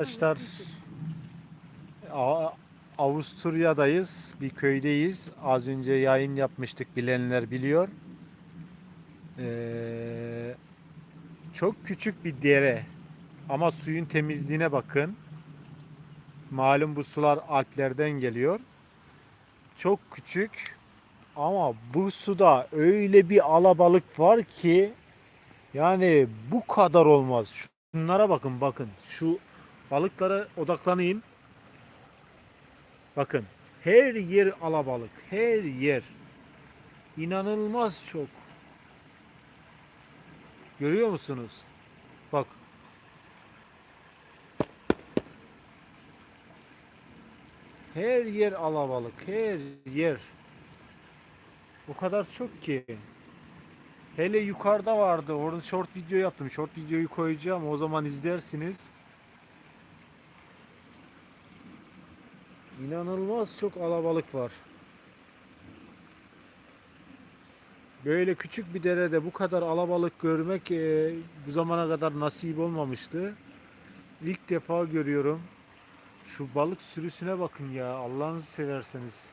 Arkadaşlar Avusturya'dayız. Bir köydeyiz. Az önce yayın yapmıştık. Bilenler biliyor. Ee, çok küçük bir dere. Ama suyun temizliğine bakın. Malum bu sular Alplerden geliyor. Çok küçük. Ama bu suda öyle bir alabalık var ki yani bu kadar olmaz. Şunlara bakın bakın. Şu Balıklara odaklanayım. Bakın. Her yer alabalık. Her yer. İnanılmaz çok. Görüyor musunuz? Bak. Her yer alabalık. Her yer. O kadar çok ki. Hele yukarıda vardı. Orada short video yaptım. Short videoyu koyacağım. O zaman izlersiniz. İnanılmaz çok alabalık var. Böyle küçük bir derede bu kadar alabalık görmek e, bu zamana kadar nasip olmamıştı. İlk defa görüyorum. Şu balık sürüsüne bakın ya Allah'ınızı severseniz.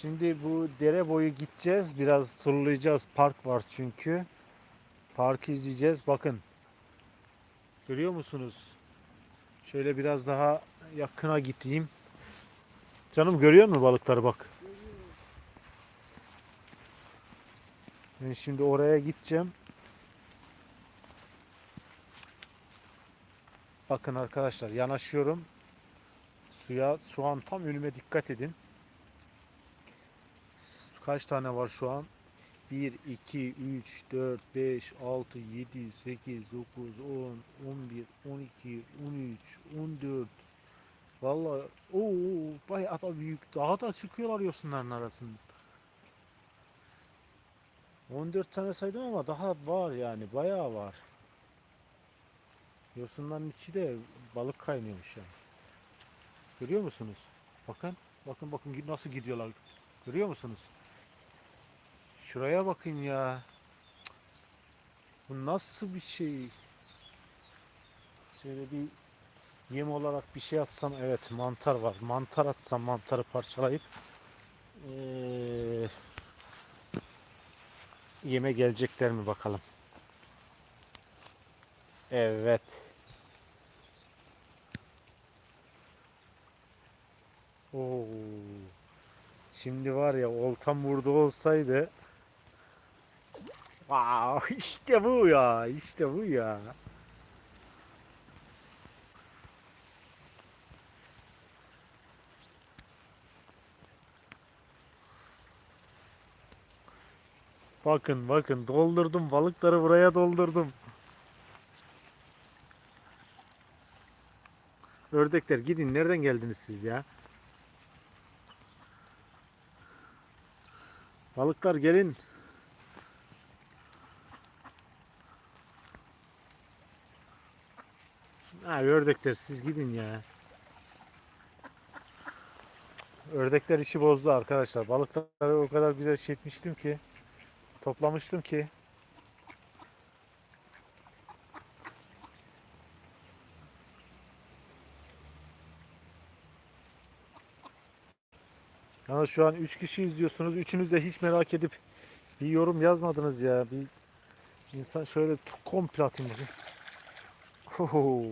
Şimdi bu dere boyu gideceğiz. Biraz turlayacağız. Park var çünkü. Park izleyeceğiz. Bakın. Görüyor musunuz? Şöyle biraz daha yakına gideyim. Canım görüyor musun balıkları bak. Ben şimdi oraya gideceğim. Bakın arkadaşlar yanaşıyorum. Suya şu an tam önüme dikkat edin. Kaç tane var şu an? 1, 2, 3, 4, 5, 6, 7, 8, 9, 10, 11, 12, 13, 14. Vallahi o bayağı da büyük. Daha da çıkıyorlar yosunların arasında. 14 tane saydım ama daha var yani bayağı var. Yosunların içi de balık kaynıyormuş yani. Görüyor musunuz? Bakın, bakın bakın nasıl gidiyorlar. Görüyor musunuz? Şuraya bakın ya. Bu nasıl bir şey? Şöyle bir yem olarak bir şey atsam evet mantar var. Mantar atsam mantarı parçalayıp eee, yeme gelecekler mi bakalım. Evet. Oo. Şimdi var ya oltam burada olsaydı Wow, işte bu ya, işte bu ya. Bakın bakın doldurdum balıkları buraya doldurdum. Ördekler gidin nereden geldiniz siz ya? Balıklar gelin. Ördekler siz gidin ya. Ördekler işi bozdu arkadaşlar. Balıkları o kadar güzel şey ki. Toplamıştım ki. Ya şu an 3 kişi izliyorsunuz. Üçünüz de hiç merak edip bir yorum yazmadınız ya. Bir insan şöyle komple atayım. Hoho.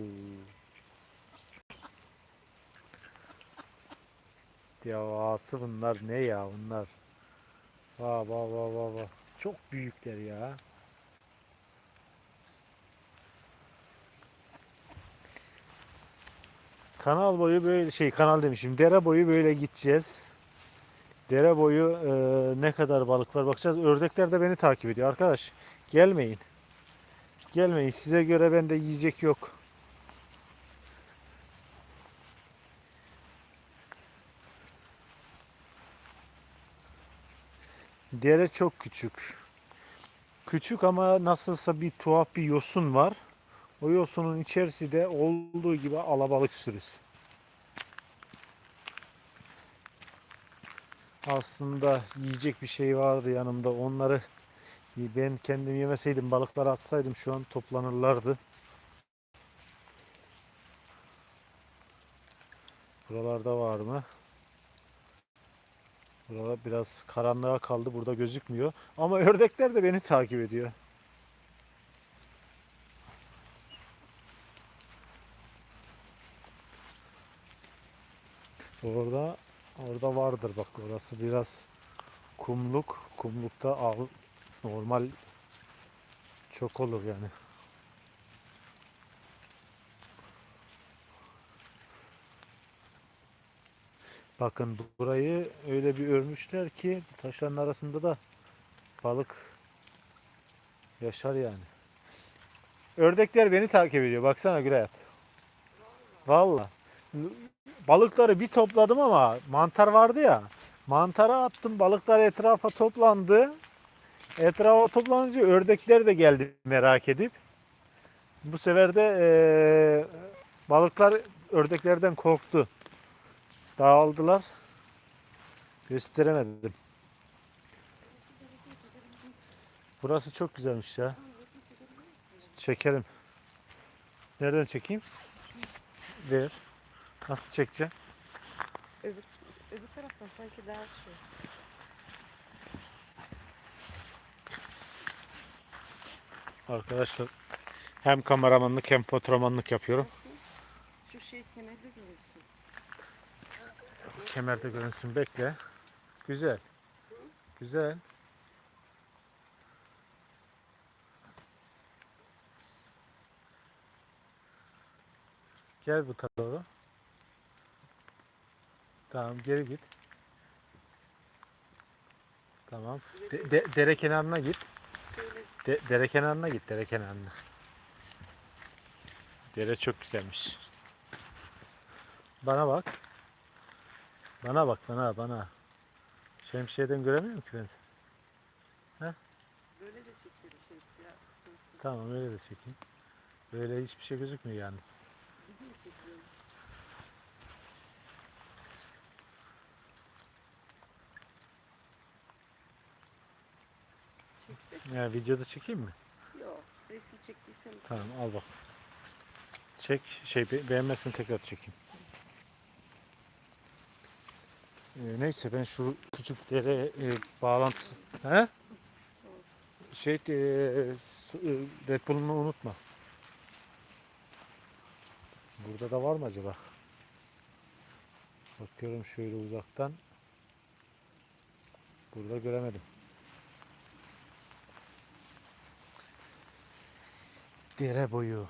Devası bunlar ne ya bunlar. Va va va va va. Çok büyükler ya. Kanal boyu böyle şey kanal demişim. Dere boyu böyle gideceğiz. Dere boyu e, ne kadar balık var bakacağız. Ördekler de beni takip ediyor. Arkadaş gelmeyin. Gelmeyin. Size göre bende yiyecek yok. Dere çok küçük. Küçük ama nasılsa bir tuhaf bir yosun var. O yosunun içerisi de olduğu gibi alabalık sürüsü. Aslında yiyecek bir şey vardı yanımda. Onları Ben kendim yemeseydim balıkları atsaydım şu an toplanırlardı. Buralarda var mı? Buralar biraz karanlığa kaldı. Burada gözükmüyor. Ama ördekler de beni takip ediyor. Orada orada vardır bak orası biraz kumluk. Kumlukta av normal çok olur yani. Bakın burayı öyle bir örmüşler ki taşların arasında da balık yaşar yani. Ördekler beni takip ediyor. Baksana Gülayat. Valla. Balıkları bir topladım ama mantar vardı ya. Mantara attım. Balıklar etrafa toplandı. Etrafa toplanınca ördekler de geldi merak edip. Bu sefer de eee, balıklar ördeklerden korktu. Dağıldılar. Gösteremedim. Burası çok güzelmiş ya. Çekerim. Nereden çekeyim? Ver. Nasıl çekeceğim? Öbür, öbür taraftan sanki daha şey. Arkadaşlar hem kameramanlık hem fotoğramanlık yapıyorum. Şu şey kemerde görünsün. Kemerde görünsün bekle. Güzel. Güzel. Gel bu tarafa doğru. Tamam geri git. Tamam. De- de- dere kenarına git. De- dere kenarına git, dere kenarına. Dere çok güzelmiş. Bana bak. Bana bak, bana, bana. Şemsiyeden göremiyorum ki ben seni. böyle de çekseydi şemsiye. Tamam öyle de çekeyim. Böyle hiçbir şey gözükmüyor yalnız. Ya videoda çekeyim mi? Yok. Resim çektiysem Tamam al bak. Çek, şey be- beğenmezsen tekrar çekeyim. Ee, neyse ben şu küçük dere e, bağlantısı. He? Şey e, su- e, Red Bull'unu unutma. Burada da var mı acaba? Bakıyorum şöyle uzaktan. Burada göremedim. Dere boyu.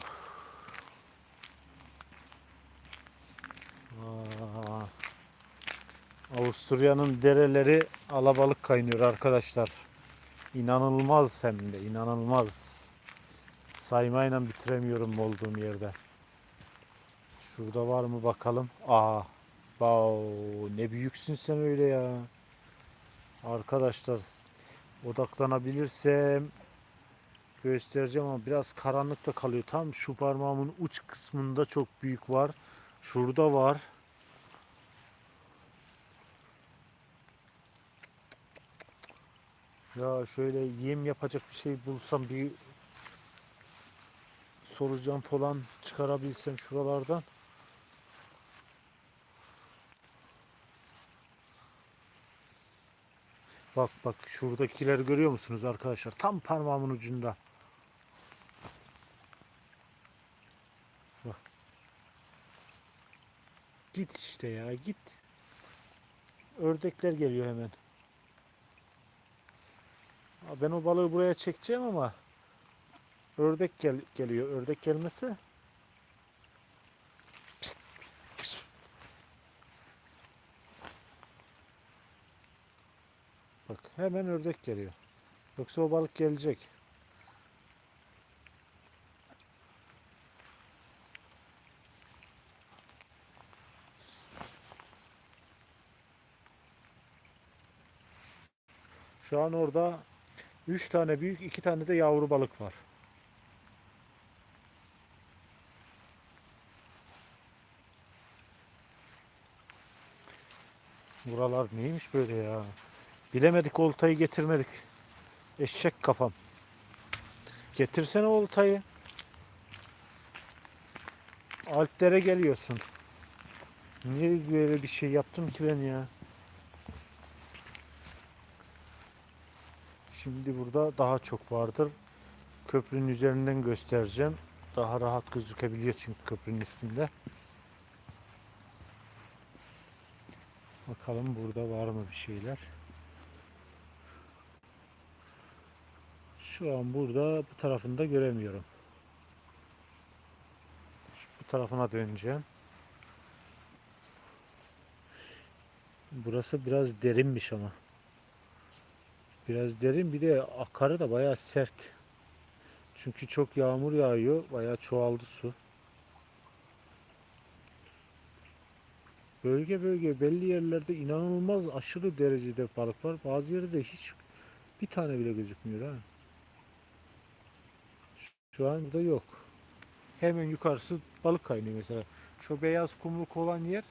Avusturya'nın dereleri alabalık kaynıyor arkadaşlar. İnanılmaz hem de inanılmaz. Saymayla bitiremiyorum olduğum yerde. Şurada var mı bakalım. Aa, wow, ne büyüksün sen öyle ya. Arkadaşlar odaklanabilirsem göstereceğim ama biraz karanlıkta kalıyor. Tam şu parmağımın uç kısmında çok büyük var. Şurada var. Ya şöyle yem yapacak bir şey bulsam bir solucan falan çıkarabilsem şuralardan. Bak bak şuradakileri görüyor musunuz arkadaşlar? Tam parmağımın ucunda. Git işte ya git. Ördekler geliyor hemen. Ben o balığı buraya çekeceğim ama ördek gel geliyor. Ördek gelmese Bak hemen ördek geliyor. Yoksa o balık gelecek. Şu an orada 3 tane büyük, 2 tane de yavru balık var. Buralar neymiş böyle ya? Bilemedik oltayı getirmedik. Eşek kafam. Getirsene oltayı. Alplere geliyorsun. Niye böyle bir şey yaptım ki ben ya? Şimdi burada daha çok vardır. Köprünün üzerinden göstereceğim. Daha rahat gözükebiliyor çünkü köprünün üstünde. Bakalım burada var mı bir şeyler. Şu an burada bu tarafında göremiyorum. Şu, bu tarafına döneceğim. Burası biraz derinmiş ama. Biraz derin bir de akarı da bayağı sert. Çünkü çok yağmur yağıyor. Bayağı çoğaldı su. Bölge bölge belli yerlerde inanılmaz aşırı derecede balık var. Bazı yerde hiç bir tane bile gözükmüyor ha. Şu an burada yok. Hemen yukarısı balık kaynıyor mesela. Şu beyaz kumluk olan yer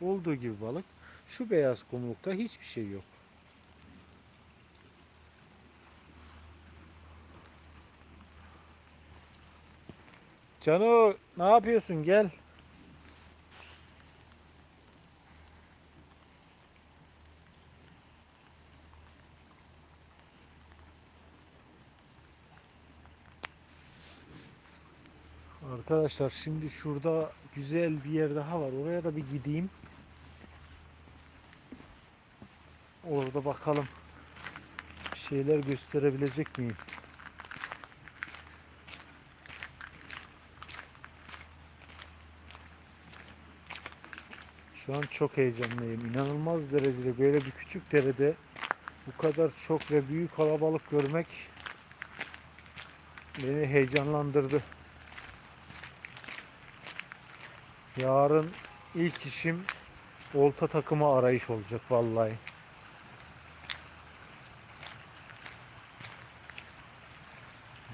olduğu gibi balık. Şu beyaz kumlukta hiçbir şey yok. Cano ne yapıyorsun gel. Arkadaşlar şimdi şurada güzel bir yer daha var. Oraya da bir gideyim. Orada bakalım şeyler gösterebilecek miyim? Şu an çok heyecanlıyım. İnanılmaz derecede böyle bir küçük derede bu kadar çok ve büyük kalabalık görmek beni heyecanlandırdı. Yarın ilk işim olta takımı arayış olacak vallahi.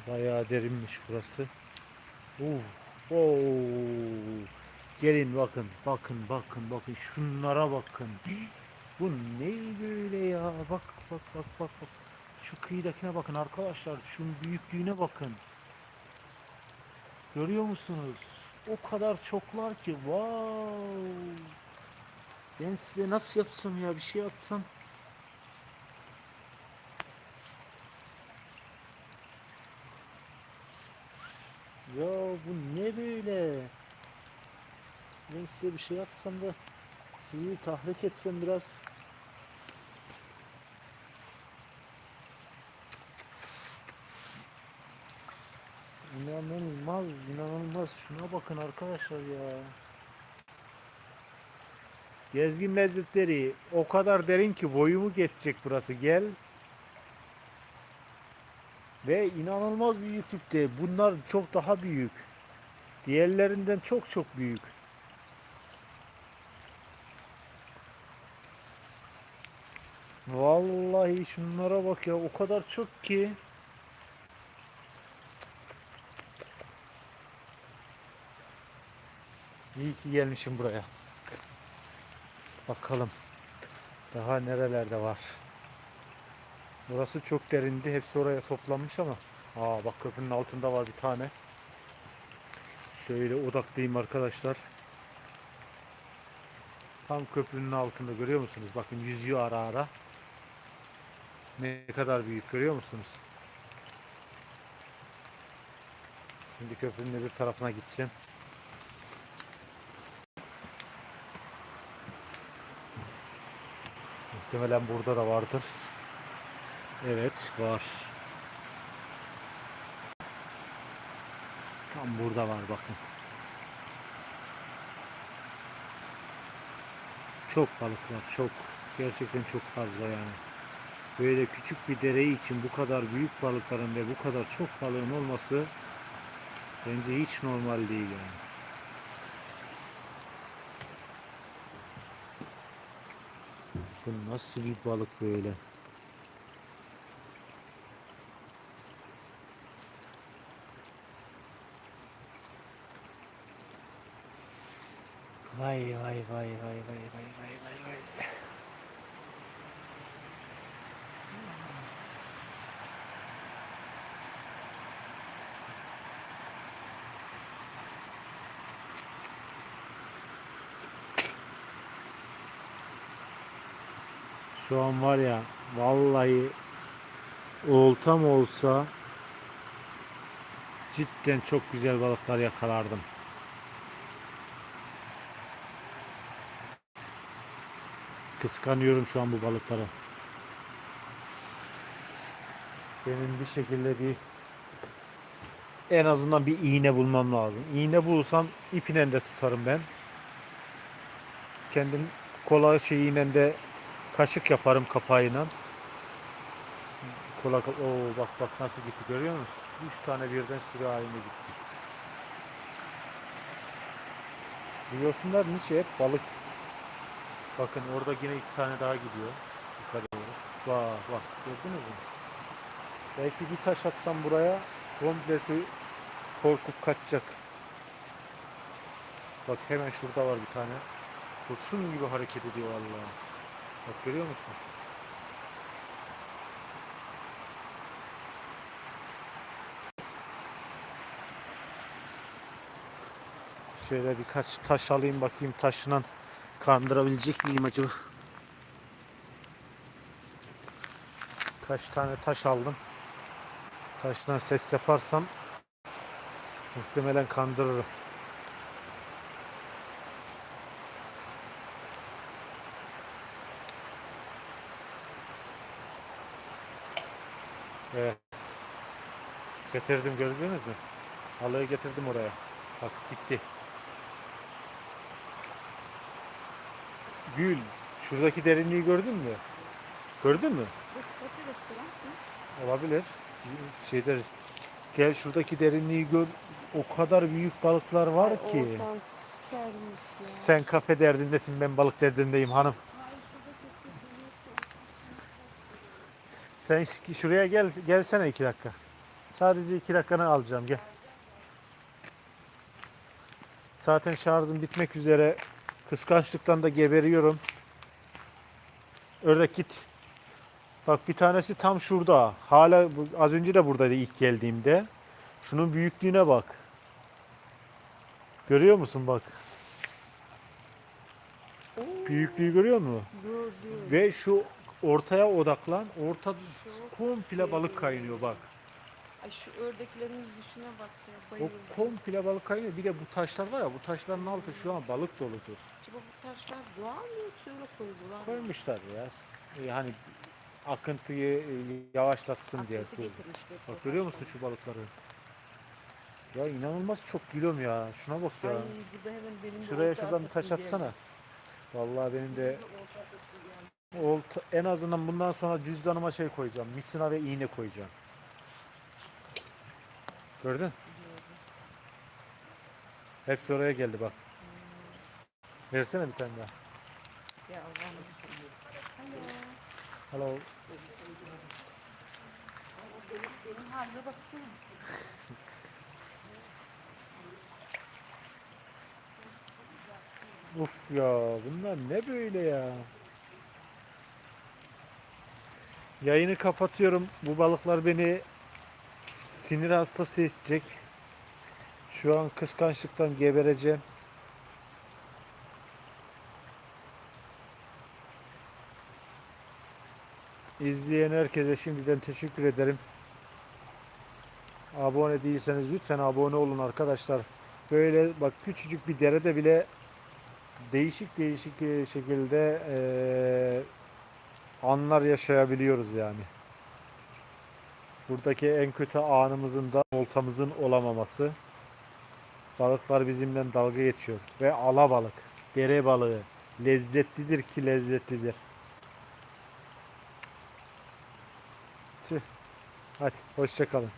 Bayağı derinmiş burası. Uf, oo. Gelin bakın, bakın, bakın, bakın. Şunlara bakın. Bu ne böyle ya? Bak, bak, bak, bak, bak. Şu kıyıdakine bakın arkadaşlar. Şunun büyüklüğüne bakın. Görüyor musunuz? O kadar çoklar ki. Wow. Ben size nasıl yapsam ya? Bir şey atsam. Ya bu ne böyle? Ben size bir şey atsam da sizi tahrik etsem biraz. İnanılmaz, inanılmaz. Şuna bakın arkadaşlar ya. Gezgin lezzetleri o kadar derin ki boyumu geçecek burası. Gel. Ve inanılmaz büyüklükte. Bunlar çok daha büyük. Diğerlerinden çok çok büyük. Vallahi şunlara bak ya o kadar çok ki. İyi ki gelmişim buraya. Bakalım. Daha nerelerde var. Burası çok derindi. Hepsi oraya toplanmış ama. Aa bak köprünün altında var bir tane. Şöyle odaklıyım arkadaşlar. Tam köprünün altında görüyor musunuz? Bakın yüzüyor ara ara. Ne kadar büyük görüyor musunuz? Şimdi köprünün öbür tarafına gideceğim. Muhtemelen burada da vardır. Evet var. Tam burada var bakın. Çok balık var çok. Gerçekten çok fazla yani. Böyle küçük bir dere için bu kadar büyük balıkların ve bu kadar çok balığın olması bence hiç normal değil yani. Bu nasıl bir balık böyle? Vay vay vay vay vay vay vay vay vay. Şu an var ya vallahi oltam olsa cidden çok güzel balıklar yakalardım. Kıskanıyorum şu an bu balıkları. Benim bir şekilde bir en azından bir iğne bulmam lazım. İğne bulursam ipinen de tutarım ben. Kendim kola şeyiyle de kaşık yaparım kapağıyla. Kola Oo bak bak nasıl gitti görüyor musun? Üç tane birden sürü halinde gitti. Biliyorsunlar niçin hep balık. Bakın orada yine iki tane daha gidiyor. Yukarı doğru. Bak bak gördünüz mü? Belki bir taş atsam buraya komplesi korkup kaçacak. Bak hemen şurada var bir tane. Kurşun gibi hareket ediyor vallahi. Bak görüyor musun? Şöyle birkaç taş alayım bakayım taşla kandırabilecek miyim acaba? Kaç tane taş aldım. Taştan ses yaparsam muhtemelen kandırırım. Evet. Getirdim gördünüz mü? Halığı getirdim oraya. Bak gitti. Gül, şuradaki derinliği gördün mü? Gördün mü? Olabilir. Şey deriz. Gel şuradaki derinliği gör. O kadar büyük balıklar var ki. Sen kafe derdindesin ben balık derdindeyim hanım. Sen şuraya gel gelsene iki dakika. Sadece iki dakikanı alacağım gel. Zaten şarjım bitmek üzere. Kıskançlıktan da geberiyorum. Ördek git. Bak bir tanesi tam şurada. Hala az önce de buradaydı ilk geldiğimde. Şunun büyüklüğüne bak. Görüyor musun bak. Oo, Büyüklüğü görüyor musun? Gördüm. Ve şu ortaya odaklan. Ortada komple balık kaynıyor bak. Ay şu ördeklerin yüzüşüne bak ya. O Bayıldım. komple balık kaynıyor. Bir de bu taşlar var ya bu taşların altı şu an balık doludur. Acaba bu taşlar doğal mı yoksa öyle koydular mı? Koymuşlar ya. Yani akıntıyı e, yavaşlatsın diye. Getirmişler Bak görüyor musun taşları. şu balıkları? Ya inanılmaz çok gülüyorum ya. Şuna bak ya. Ay hemen benim de Şuraya şuradan bir taş atasım atsana. geldi. Vallahi benim de olta en azından bundan sonra cüzdanıma şey koyacağım. Misina ve iğne koyacağım. Gördün? Hepsi oraya geldi bak. Versene bir tane daha. Hello. Baksana. Uf ya bunlar ne böyle ya? Yayını kapatıyorum. Bu balıklar beni sinir hastası edecek. Şu an kıskançlıktan gebereceğim. İzleyen herkese şimdiden teşekkür ederim. Abone değilseniz lütfen abone olun arkadaşlar. Böyle bak küçücük bir derede bile değişik değişik e, şekilde e, anlar yaşayabiliyoruz yani. Buradaki en kötü anımızın da oltamızın olamaması. Balıklar bizimle dalga geçiyor. Ve alabalık, dere balığı lezzetlidir ki lezzetlidir. Tüh. Hadi hoşça kalın.